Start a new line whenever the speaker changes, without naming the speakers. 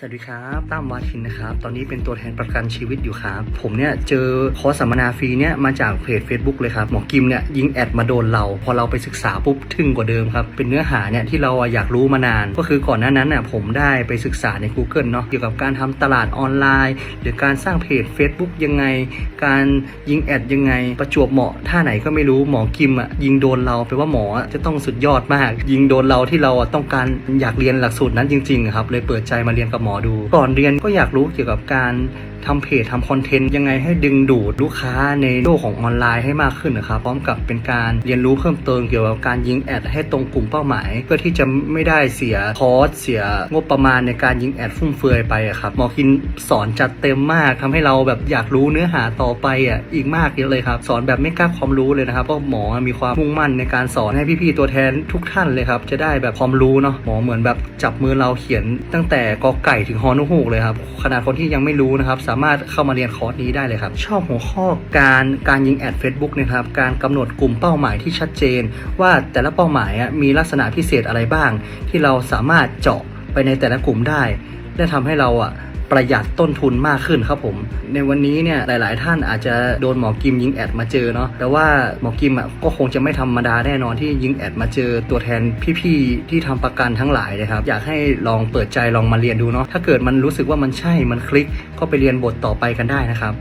สวัสดีครับตั้มวาทินนะครับ ตอนนี้เป็นตัวแทนประกันชีวิตอยู่ครับ ผมเนี่ยเจอคอร์สสัมมนาฟรีเนี่ยมาจากเพจ Facebook เลยครับ หมอกิมเนี่ยยิงแอดมาโดนเรา พอเราไปศึกษาปุ๊บทึ่งกว่าเดิมครับ เป็นเนื้อหาเนี่ยที่เราอยากรู้มานาน ก็คือก่อนหน้านั้นน่ะผมได้ไปศึกษาใน Google เนาะเกี่ยวกับการทำตลาดออนไลน์ หรือการสร้างเพจ Facebook ยังไง การยิงแอดยังไง ประจวบเหมาะท่าไหนก็ไม่รู้หมอกิมอะยิงโดนเราแปลว่าหมอจะต้องสุดยอดมาก ยิงโดนเราที่เราต้องการอยากเรียนหลักสูตรนั้นจริงๆครับเลยเปิดใจมาเรียนกับหมอดู ก่อนเรียนก็อยากรู้เกี่ยวกับการ ทำเพจทำคอนเทนต์ยังไงให้ดึงดูดลูกค้าในโลกของออนไลน์ให้มากขึ้นนะครับพร้อมกับเป็นการเรียนรู้เพิ่มเติมเกี่ยวกับการยิงแอดให้ตรงกลุ่มเป้าหมาย เพื่อที่จะไม่ได้เสียคอร์สเสียงบประมาณในการยิงแอดฟุ่มเฟือยไปอะครับหมอคินสอนจัดเต็มมากทำให้เราแบบอยากรู้เนื้อหาต่อไปอะอีกมากเยอะเลยครับ สอนแบบไม่กล้าความรู้เลยนะครับเพราะหมอมีความมุ่งมั่นในการสอนให้พี่ๆตัวแทนทุกท่านเลยครับจะได้แบบความรู้เนาะหมอเหมือนแบบจับมือเราเขียนตั้งแต่กอไก่ถึงฮอนุฮูกเลยครับขนาดคนที่ยังไม่รู้นะครับสาามารถเข้ามาเรียนคอร์สนี้ได้เลยครับ ชอบหัวข้อการการยิงแอด Facebook นะครับ การกำหนดกลุ่มเป้าหมายที่ชัดเจน ว่าแต่ละเป้าหมายอะมีลักษณะพิเศษอะไรบ้าง ที่เราสามารถเจาะไปในแต่ละกลุ่มได้ และทำให้เราอะ ประหยัดต้นทุนมากขึ้นครับผม ในวันนี้เนี่ยหลาย ๆ ท่านอาจจะโดนหมอกิมยิงแอดมาเจอเนาะแต่ว่าหมอกิมอะก็คงจะไม่ธรรมดาแน่นอนที่ยิงแอดมาเจอตัวแทนพี่ ๆ ที่ทำประกันทั้งหลายนะครับอยากให้ลองเปิดใจลองมาเรียนดูเนาะถ้าเกิดมันรู้สึกว่ามันใช่มันคลิกก็ไปเรียนบทต่อไปกันได้นะครับ